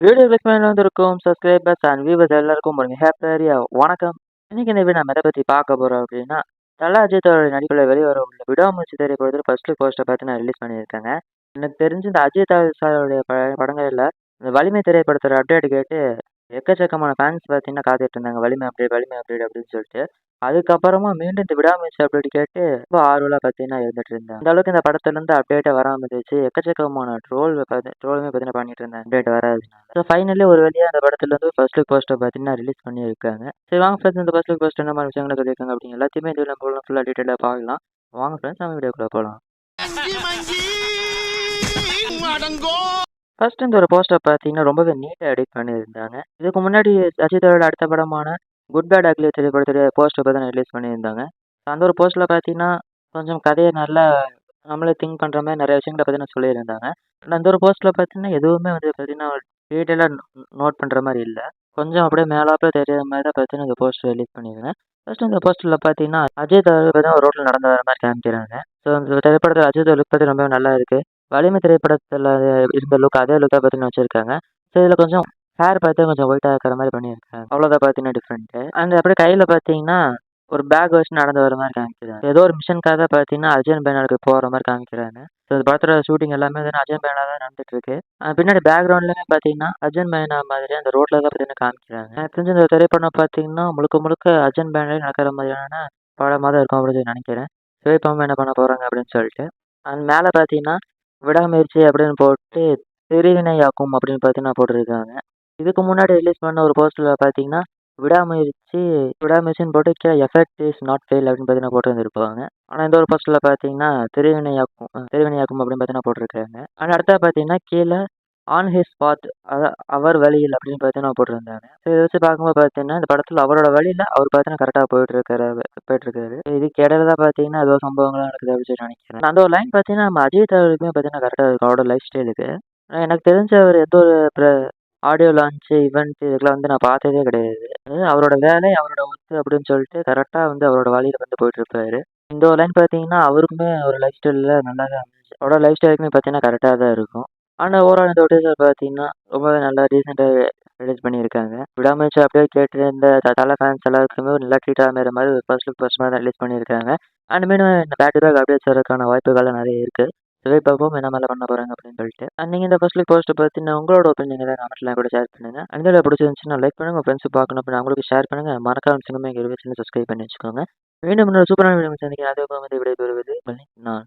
Video click பண்ணி வந்திருக்கும் subscribers and viewers எல்லாருக்கும் ஒரு மிகப்பெரிய வணக்கம். இன்னைக்கு இந்த வீடியோ நம்ம எதை பற்றி பார்க்க போகிறோம் அப்படின்னா தலா அஜித்தோட அவருடைய நடிப்பில் வெளிவர உள்ள விடாமுயற்சி திரைப்படத்தில் ஃபர்ஸ்ட் போஸ்ட்டை பார்த்து நான் ரிலீஸ் பண்ணியிருக்காங்க. எனக்கு தெரிஞ்சு இந்த அஜித் சாருடைய படங்களில் இந்த வலிமை திரைப்படத்தோட அப்டேட் கேட்டு எக்கச்சக்கமான ஃபேன்ஸ் பார்த்தீங்கன்னா காத்துட்டு இருந்தாங்க. வலிமை அப்டேட் வலிமை அப்டேட் அப்படின்னு சொல்லிட்டு. அதுக்கப்புறமா மீண்டும் இந்த விடாமுயற்சி அப்டேட் கேட்டு ரொம்ப ஆர்வலாக பார்த்தீங்கன்னா இருந்துட்டு இருந்தேன். அந்த அளவுக்கு இந்த படத்துலேருந்து அப்டேட்டை வராமல் இருந்துச்சு. எக்கச்சக்கமான ட்ரோல் ட்ரோலுமே பார்த்தீங்கன்னா பண்ணிட்டு இருந்தேன். அப்டேட் வராது ஸோ ஃபைனலி ஒரு வழியாக அந்த படத்துலேருந்து ஃபர்ஸ்ட் லுக் போஸ்ட்டை பார்த்தீங்கன்னா ரிலீஸ் பண்ணியிருக்காங்க. சரி வாங்க ஃப்ரெண்ட்ஸ் இந்த ஃபர்ஸ்ட் லுக் போஸ்ட் என்ன மாதிரி விஷயங்களை சொல்லியிருக்காங்க அப்படிங்க எல்லாத்தையுமே இந்த நம்ம ஃபுல்லாக டீட்டெயிலாக பார்க்கலாம். வாங்க ஃப்ரெண்ட்ஸ் நம்ம வீடியோக்குள்ளே போகலாம் ஃபர்ஸ்ட் இந்த ஒரு போஸ்டர் பார்த்தீங்கன்னா ரொம்பவே நீட்டாக எடிட் பண்ணியிருந்தாங்க. இதுக்கு முன்னாடி அஜித்தோட அடுத்த படமான குட் பேட் அக்லி திரைப்படத்துடைய போஸ்டர் பார்த்து ரிலீஸ் பண்ணியிருந்தாங்க. அந்த ஒரு போஸ்டரில் பார்த்தீங்கன்னா கொஞ்சம் கதையை நல்லா நம்மளே திங்க் பண்ணுற மாதிரி நிறைய விஷயங்களை பார்த்தீங்கன்னா சொல்லியிருந்தாங்க. அந்த ஒரு போஸ்ட்டில் பார்த்தீங்கன்னா எதுவுமே வந்து பார்த்தீங்கன்னா டீட்டெயிலாக நோட் பண்ணுற மாதிரி இல்லை. கொஞ்சம் அப்படியே மேலாப்பில் தெரியாத மாதிரி தான் பார்த்தீங்கன்னா இந்த போஸ்டர் ரிலீஸ் பண்ணியிருந்தேன். ஃபர்ஸ்ட் இந்த போஸ்டரில் பார்த்தீங்கன்னா அஜய் தலைவர் தான் ஒரு ரோட்டில் நடந்து வர மாதிரி காமிக்கிறாங்க. ஸோ இந்த திரைப்படத்தில் அஜித் லுக் பற்றி ரொம்ப நல்லா இருக்குது வலிமை திரைப்படத்தில் இருந்த லுக் அதே லுக்காக பார்த்தீங்கன்னா வச்சுருக்காங்க. ஸோ இதில் கொஞ்சம் ஹேர் பார்த்து கொஞ்சம் ஒயிட்டாக இருக்கிற மாதிரி பண்ணியிருக்காங்க. அவ்வளோதான் பார்த்தீங்கன்னா டிஃப்ரெண்ட்டு அண்ட் அப்படியே கையில் பார்த்தீங்கன்னா ஒரு பேக் வச்சு நடந்து வர மாதிரி காமிக்கிறாங்க. ஏதோ ஒரு மிஷனுக்காக பார்த்தீங்கன்னா அர்ஜுன் பேனருக்கு போகிற மாதிரி காமிக்கிறாங்க. ஸோ இந்த படத்தோட ஷூட்டிங் எல்லாமே வந்து அர்ஜுன் பேனா தான் நடந்துட்டு இருக்கு. பின்னாடி பேக்ரவுண்ட்லேயுமே பார்த்தீங்கன்னா அர்ஜுன் பேனா மாதிரி அந்த ரோட்டில் தான் பார்த்தீங்கன்னா காமிக்கிறாங்க. எனக்கு தெரிஞ்ச இந்த திரைப்படம் பார்த்தீங்கன்னா முழுக்க முழுக்க அர்ஜுன் பேனரே நடக்கிற மாதிரியான படமாக தான் இருக்கும் அப்படின்னு சொல்லி நினைக்கிறேன். சிவப்பம் என்ன பண்ண போகிறாங்க அப்படின்னு சொல்லிட்டு. அண்ட் மேலே பார்த்தீங்கன்னா விடாமுயற்சி அப்படின்னு போட்டு திருவினையாக்கும் அப்படின்னு பார்த்தீங்கன்னா போட்டிருக்காங்க. இதுக்கு முன்னாடி ரிலீஸ் பண்ண ஒரு போஸ்டரில் பார்த்தீங்கன்னா விடாமுயற்சி விடாமுயற்சின்னு போட்டு கீழே எஃபெக்ட் இஸ் நாட் ஃபெயில் அப்படின்னு பார்த்தீங்கன்னா போட்டு வந்திருப்பாங்க. ஆனால் இந்த ஒரு போஸ்டரில் பார்த்தீங்கன்னா திருவினையாக்கும் திருவினையாக்கும் அப்படின்னு பார்த்தீங்கன்னா போட்டிருக்காங்க. ஆனால் அடுத்தா பார்த்தீங்கன்னா கீழே ஆன் ஹிஸ் பாத் அவர் வழியில் அப்படின்னு பார்த்தீங்கன்னா போட்டிருந்தாங்க. ஸோ இதை வச்சு பார்க்கும்போது பார்த்தீங்கன்னா இந்த படத்தில் அவரோட வழியில் அவர் பார்த்தீங்கன்னா கரெக்டாக போயிட்டு போயிட்டுருக்காரு போயிட்டு இருக்காரு இதுக்கு இடையில தான் பார்த்தீங்கன்னா ஏதோ சம்பவங்கள்லாம் நடக்குது அப்படின்னு சொல்லி நினைக்கிறேன். அந்த ஒரு லைன் பார்த்தீங்கன்னா நம்ம அஜித் அவருக்குமே பார்த்தீங்கன்னா கரெக்டாக இருக்கும் அவரோட லைஃப் ஸ்டைலுக்கு எனக்கு தெரிஞ்ச அவர் எந்த ஒரு ஆடியோ லான்ச்சு இவெண்ட் இதுக்கெல்லாம் வந்து நான் பார்த்ததே கிடையாது. அவரோட வேலை அவரோட ஒர்க்கு அப்படின்னு சொல்லிட்டு கரெக்டாக வந்து அவரோட வழியில் வந்து போயிட்டு இருப்பாரு இந்த ஒரு லைன் பார்த்தீங்கன்னா அவருக்குமே ஒரு லைஃப் ஸ்டைலில் நல்லா தான் இருந்துச்சு அவரோட லைஃப் ஸ்டைலுக்குமே பார்த்தீங்கன்னா கரெக்டாக தான் இருக்கும். ஆனால் ஓவரால் இந்த ஒட்டேஜர் பார்த்தீங்கன்னா ரொம்பவே நல்லா ரீசெண்டாக ரிலீஸ் பண்ணியிருக்காங்க. விடாமுயற்சி அப்படியே கேட்டு இந்த தலை ஃபேன்ஸ் எல்லாருக்குமே நல்லா ட்ரீட் ஆகிற மாதிரி ஒரு ஃபர்ஸ்ட் லுக் ஃபர்ஸ்ட் மாதிரி ரிலீஸ் பண்ணியிருக்காங்க. அண்ட் மீனும் இந்த பேக் டு பேக் அப்டேட்ஸ் வரதுக்கான வாய்ப்புகள் நிறைய இருக்குது சுவை பார்ப்போம் என்ன மேலே பண்ண போகிறாங்க அப்படின்னு சொல்லிட்டு. அண்ட் நீங்கள் இந்த ஃபர்ஸ்ட் லுக் போஸ்ட்டை பற்றி உங்களோட ஒப்பீனியன் ஏதாவது கமெண்ட்லாம் கூட ஷேர் பண்ணுங்கள் அந்த வீடியோ பிடிச்சிருந்துச்சுன்னா லைக் பண்ணுங்கள் ஃப்ரெண்ட்ஸ் பார்க்கணும் அப்படின்னு அவங்களுக்கு ஷேர் பண்ணுங்கள் மறக்காம சிங்கமே எங்கள் இருபது சப்ஸ்கிரைப் பண்ணி வச்சுக்கோங்க. மீண்டும் இன்னொரு சூப்பரான வீடியோ சந்திக்கிறேன். அதே விடைபெறுவது நான்